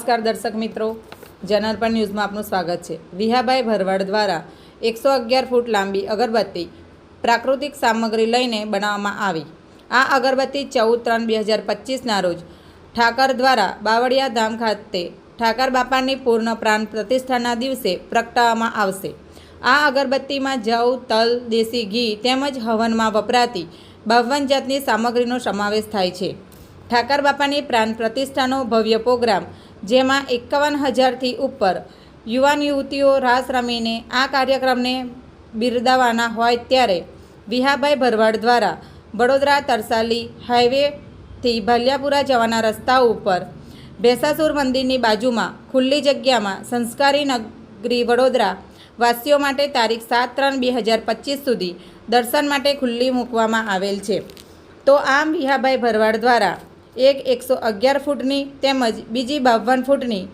નમસ્કાર દર્શક મિત્રો. જનાર્પણ ન્યૂઝમાં આપનું સ્વાગત છે. વિહાભાઈ ભરવાડ દ્વારા એકસો અગિયાર ફૂટ લાંબી અગરબત્તી પ્રાકૃતિક સામગ્રી લઈને બનાવવામાં આવી. આ અગરબત્તી ચૌદ ત્રણ બે હજાર પચીસના રોજ ઠાકર દ્વારા બાવળિયા ધામ ખાતે ઠાકર બાપાની પૂર્ણ પ્રાણ પ્રતિષ્ઠાના દિવસે પ્રગટાવવામાં આવશે. આ અગરબત્તીમાં જવ, તલ, દેશી ઘી તેમજ હવનમાં વપરાતી બાવન જાતની સામગ્રીનો સમાવેશ થાય છે. ઠાકર બાપાની પ્રાણ પ્રતિષ્ઠાનો ભવ્ય પ્રોગ્રામ જેમાં એકાવન હજારથી ઉપર યુવાન યુવતીઓ રાસ રમીને આ કાર્યક્રમને બિરદાવાના હોય ત્યારે વિહાભાઈ ભરવાડ દ્વારા વડોદરા તરસાલી હાઈવેથી ભાલિયાપુરા જવાના રસ્તા ઉપર ભેસાસુર મંદિરની બાજુમાં ખુલ્લી જગ્યામાં સંસ્કારી નગરી વડોદરા વાસીઓ માટે તારીખ સાત ત્રણ બે હજાર પચીસ સુધી દર્શન માટે ખુલ્લી મૂકવામાં આવેલ છે. તો આમ વિહાભાઈ ભરવાડ દ્વારા એક એકસો અગિયાર ફૂટની તેમજ બીજી બાવન ફૂટની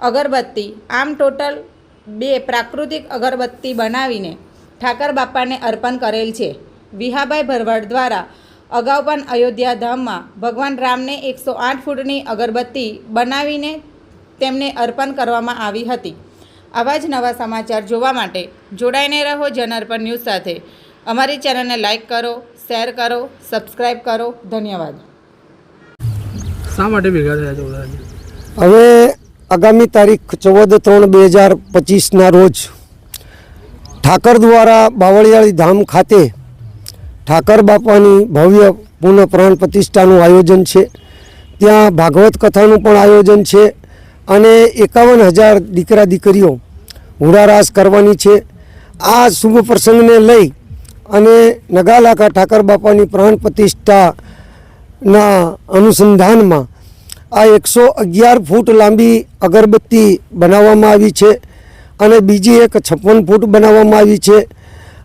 અગરબત્તી. આમ ટોટલ બે પ્રાકૃતિક અગરબત્તી બનાવીને ઠાકર બાપાને અર્પણ કરેલ છે. વિહાભાઈ ભરવાડ દ્વારા અગાઉ પણ અયોધ્યા ધામમાં ભગવાન રામને એકસો આઠ ફૂટની અગરબત્તી બનાવીને તેમને અર્પણ કરવામાં આવી હતી. આવા જ નવા સમાચાર જોવા માટે જોડાઈને રહો જનઅર્પણ ન્યૂઝ સાથે. અમારી ચેનલને લાઇક કરો, શેર કરો સબસ્ક્રાઈબ કરો. ધન્યવાદ. શા માટે ભેગા થયા છો હવે આગામી તારીખ ચૌદ ત્રણ બે હજાર પચીસના રોજ ઠાકર દ્વારા બાવળિયાળી ધામ ખાતે ઠાકર બાપાની ભવ્ય પુનઃ પ્રાણ પ્રતિષ્ઠાનું આયોજન છે. ત્યાં ભાગવત કથાનું પણ આયોજન છે અને એકાવન હજાર દીકરા દીકરીઓ હુરારાસ કરવાની છે. આ શુભ પ્રસંગને લઈ અને નગાલાખા ઠાકર બાપાની પ્રાણ પ્રતિષ્ઠાના અનુસંધાનમાં. આ એકસો અગિયાર ફૂટ લાંબી અગરબત્તી બનાવવામાં આવી છે અને બીજી એક છપ્પન ફૂટ બનાવવામાં આવી છે.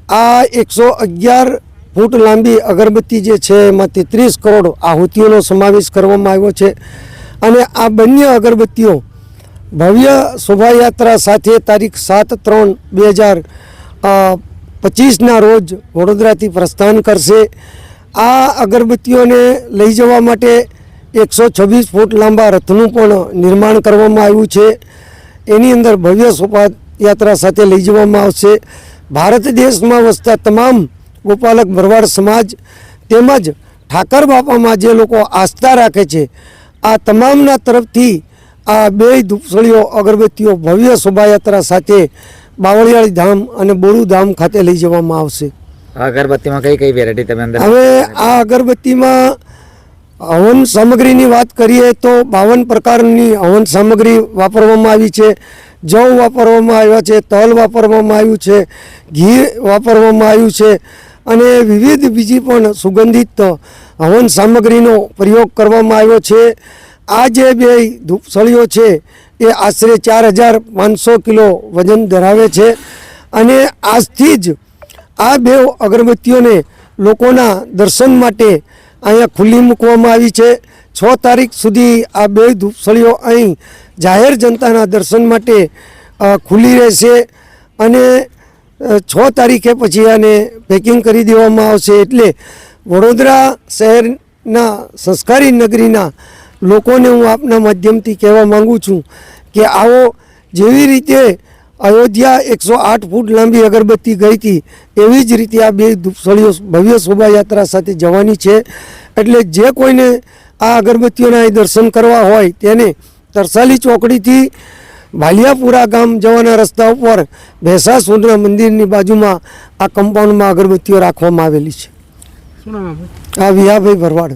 આ એકસો અગિયાર ફૂટ લાંબી અગરબત્તી જે છે, એમાં તેત્રીસ કરોડ આહુતિઓનો સમાવેશ કરવામાં આવ્યો છે. અને આ બંને અગરબત્તીઓ ભવ્ય શોભાયાત્રા સાથે તારીખ સાત ત્રણ બે હજાર પચીસના રોજ વડોદરાથી પ્રસ્થાન કરશે. આ અગરબત્તીઓને લઈ જવા માટે એકસો છવ્વીસ ફૂટ લાંબા રથનું પણ નિર્માણ કરવામાં આવ્યું છે. એની અંદર ભવ્ય શોભાયાત્રા સાથે લઈ જવામાં આવશે. ભારત દેશમાં વસતા તમામ ગોપાલક ભરવાડ સમાજ તેમજ ઠાકર બાપામાં જે લોકો આસ્થા રાખે છે, આ તમામના તરફથી આ બે ધૂપસળીઓ અગરબત્તીઓ ભવ્ય શોભાયાત્રા સાથે બાવળિયાળી ધામ અને બોરુ ધામ ખાતે લઈ જવામાં આવશે. અગરબત્તીમાં કઈ કઈ વેરાયટી તમે અંદર હવે આ અગરબત્તીમાં હવન સામગ્રીની વાત કરીએ તો બાવન પ્રકારની હવન સામગ્રી વાપરવામાં આવી છે. જવ વાપરવામાં આવ્યા છે તલ વાપરવામાં આવ્યું છે ઘી વાપરવામાં આવ્યું છે અને વિવિધ બીજી પણ સુગંધિત હવન સામગ્રીનો પ્રયોગ કરવામાં આવ્યો છે. આ જે બે ધૂપસળીઓ છે એ આશરે ચાર હજાર પાંચસો કિલો વજન ધરાવે છે અને આજથી જ આ બે અગરબત્તીઓને લોકોના દર્શન માટે અહીંયા ખુલ્લી મૂકવામાં આવી છે. છ તારીખ સુધી આ બે ધૂપસળીઓ અહીં જાહેર જનતાના દર્શન માટે ખુલ્લી રહેશે અને છ તારીખે પછી આને પેકિંગ કરી દેવામાં આવશે. એટલે વડોદરા શહેરના સંસ્કારી નગરીના લોકોને હું આપના માધ્યમથી કહેવા માગું છું કે આવો જેવી રીતે અયોધ્યા એકસો આઠ ફૂટ લાંબી અગરબત્તી ગઈ હતી. એવી જ રીતે આ બે ધૂપસળીઓ ભવ્ય શોભાયાત્રા સાથે જવાની છે. એટલે જે કોઈને આ અગરબત્તીઓના દર્શન કરવા હોય તેને તરસાલી ચોકડીથી ભાલિયાપુરા ગામ જવાના રસ્તા ઉપર ભેસાસુરના મંદિરની બાજુમાં આ કમ્પાઉન્ડમાં અગરબત્તીઓ રાખવામાં આવેલી છે. આ વિહાભાઈ ભરવાડ.